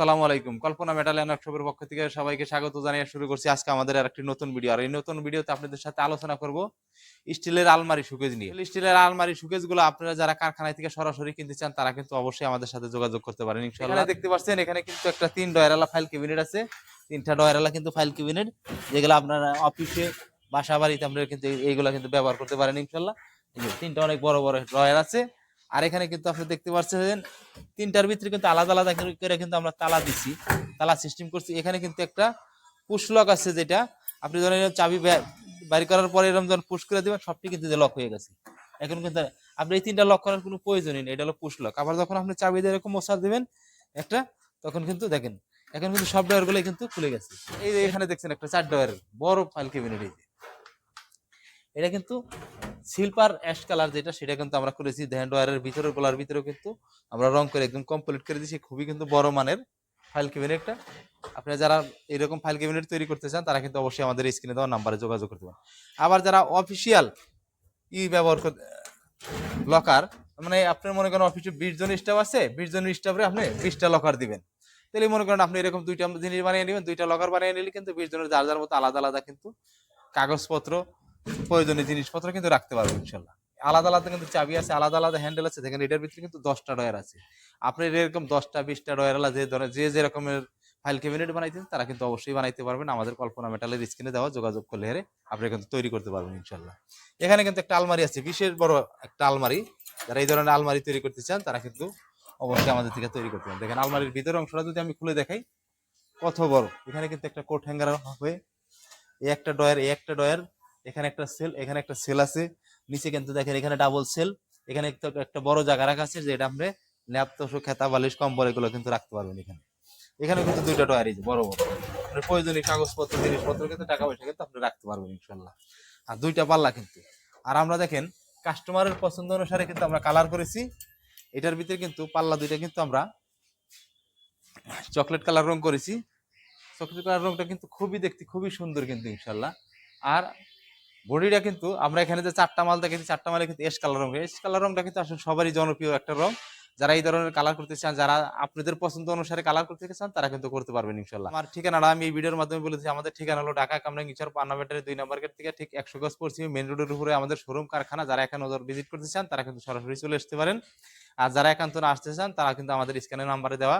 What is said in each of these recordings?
আসসালামু আলাইকুম। কল্পনা মেটাল ওয়ার্কশপের পক্ষ থেকে সবাইকে স্বাগত জানিয়ে শুরু করছি আজকে আমাদের আর একটি নতুন ভিডিও আর এই নতুন ভিডিওতে আপনাদের সাথে আলোচনা করব স্টিলের আলমারি সুকেজ নিয়ে। স্টিলের আলমারি সুকেজগুলো আপনারা যারা কারখানায় থেকে সরাসরি কিনতে চান, তারা কিন্তু অবশ্যই আমাদের সাথে যোগাযোগ করতে পারেন, ইনশাআল্লাহ। দেখতে পাচ্ছেন, এখানে কিন্তু একটা তিন ডয়ারালা ফাইল ক্যাবিনেট আছে। তিনটা ডয়ারালা কিন্তু ফাইল ক্যাবিনেট যেগুলো আপনারা অফিসে বাসা বাড়িতে আপনারা কিন্তু এই- এইগুলা কিন্তু ব্যবহার করতে পারেন ইনশাল্লাহ এই তিনটা অনেক বড় বড় ডয়ার আছে। আর এখানে কিন্তু আপনি দেখতে পাচ্ছেন তিনটার ভিতরে কিন্তু আলাদা আলাদা করে কিন্তু আমরা তালা দিচ্ছি, তালা সিস্টেম করছি। এখানে কিন্তু একটা পুশ লক আছে যেটা, আপনি ধরেন চাবি বাড়ি করার পরে এরকম যখন পুশ করে দেবেন, সবটি কিন্তু লক হয়ে গেছে। এখন কিন্তু আপনি এই তিনটা লক করার কোনো প্রয়োজনই নেই, এটা হলো পুশ লক আবার যখন আপনি চাবি দিয়ে এরকম মশার দেবেন, একটা, তখন কিন্তু দেখেন, এখন কিন্তু সব ডয়ারগুলো কিন্তু খুলে গেছে। এই এখানে দেখছেন একটা চার ডয়ারের বড় ফাইল ক্যাবিনেট এই এটা কিন্তু সিলভার অ্যাশ কালার যেটা, সেটা কিন্তু আমরা করেছি দেখেন ডয়ারের ভিতরে, গোলার ভিতরেও কিন্তু আমরা রং করে একদম কমপ্লিট করে দিয়েছি। খুবই কিন্তু বড় মানের ফাইল ক্যাবিনেটটা আপনারা যারা এরকম ফাইল ক্যাবিনেট তৈরি করতে চান, তারা কিন্তু অবশ্যই আমাদের স্ক্রিনে দেওয়া নাম্বারে যোগাযোগ করতে পারেন। আবার যারা অফিসিয়াল ই ব্যবহার করতে লকার মানে আপনার মনে করেন অফিসে বিশ জন স্টাফ আছে, বিশ জন স্টাফে আপনি বিশটা লকার দিবেন। তাহলে মনে করেন আপনি এরকম দুইটা জিনিস বানিয়ে নেবেন, দুইটা লকার বানিয়ে নিলে কিন্তু বিশ জনের যার যার মতো আলাদা আলাদা কিন্তু কাগজপত্র প্রয়োজনীয় জিনিসপত্র কিন্তু রাখতে পারবেন ইনশাল্লাহ। আলাদা আলাদা কিন্তু চাবি আছে, আলাদা আলাদা হ্যান্ডেল আছে। দেখেন, এটার ভিতরে কিন্তু দশটা ডয়ার আছে। আপনি এরকম দশটা, বিশটা ডয়ার আলা যে ধরনের, যে যে রকমের ফাইল ক্যাবিনেট বানাইতেন তারা কিন্তু অবশ্যই বানাইতে পারবেন। আমাদের কল্পনা মেটালের স্ক্রিনে দেওয়া, যোগাযোগ করলে হেরে আপনি কিন্তু তৈরি করতে পারবেন, ইনশাল্লাহ। এখানে কিন্তু একটা আলমারি আছে, বিশেষ বড় একটা আলমারি। যারা এই ধরনের আলমারি তৈরি করতে চান, তারা কিন্তু অবশ্যই আমাদের থেকে তৈরি করতে পারেন দেখেন, আলমারির ভিতরের অংশটা যদি আমি খুলে দেখাই, কত বড়। এখানে কিন্তু একটা কোট হ্যাঙ্গার হয়ে, এই একটা ডয়ার এই একটা ডয়ার এখানে একটা সেল এখানে একটা সেল আছে। নিচে কিন্তু দেখেন এখানে ডাবল সেল এখানে একটা বড় জায়গা রাখা আছে যেটা আপনি ল্যাপ তোষক, খেতা, বালিশ, কম্বল এগুলো কিন্তু রাখতে পারবেন এখানে। এখানে কিন্তু দুইটা যে বড় বড়। আপনার প্রয়োজনীয় কাগজপত্র, জিনিসপত্র কিন্তু টাকা পয়সা কিন্তু আপনি রাখতে পারবেন ইনশাল্লাহ। আর দুইটা পাল্লা কিন্তু। আর আমরা দেখেন কাস্টমারের পছন্দ অনুসারে কিন্তু আমরা কালার করেছি। এটার ভিতরে কিন্তু পাল্লা দুইটা কিন্তু আমরা চকলেট কালার রং করেছি। চকলেট কালার রংটা কিন্তু খুবই দেখতে খুবই সুন্দর কিন্তু ইনশাল্লাহ। আর বডিটা কিন্তু আমরা এখানে যে চারটা মাল দেখেছি, চারটা মালে কিন্তু এস কালার রং এস কালার রংটা কিন্তু আসলে সবারই জনপ্রিয় একটা রং যারা এই ধরনের কালার করতে চান, যারা আপনাদের পছন্দ অনুসারে কালার করতে চান, তারা কিন্তু করতে পারবেন ইনশাল্লাহ আমার ঠিকানাটা আমি এই ভিডিওর মাধ্যমে বলেছি, আমাদের ঠিকানা হলো ঢাকা কামরাং ইচার পান্নামেটারের দুই নম্বর গেট থেকে ঠিক একশো গজ পশ্চিমে মেন রোডের উপরে আমাদের শোরুম কারখানা। যারা এখানে ওদের ভিজিট করতে চান, তারা কিন্তু সরাসরি চলে আসতে পারেন। আর যারা একান্ত আসতে চান, তারা কিন্তু আমাদের স্ক্যানের নাম্বারে দেওয়া।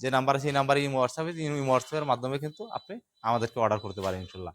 যে নাম্বারে সেই নাম্বারে ইমো হোয়াটসঅ্যাপে ইমো হোয়াটসঅ্যাপের মাধ্যমে কিন্তু আপনি আমাদেরকে অর্ডার করতে পারেন ইনশাল্লাহ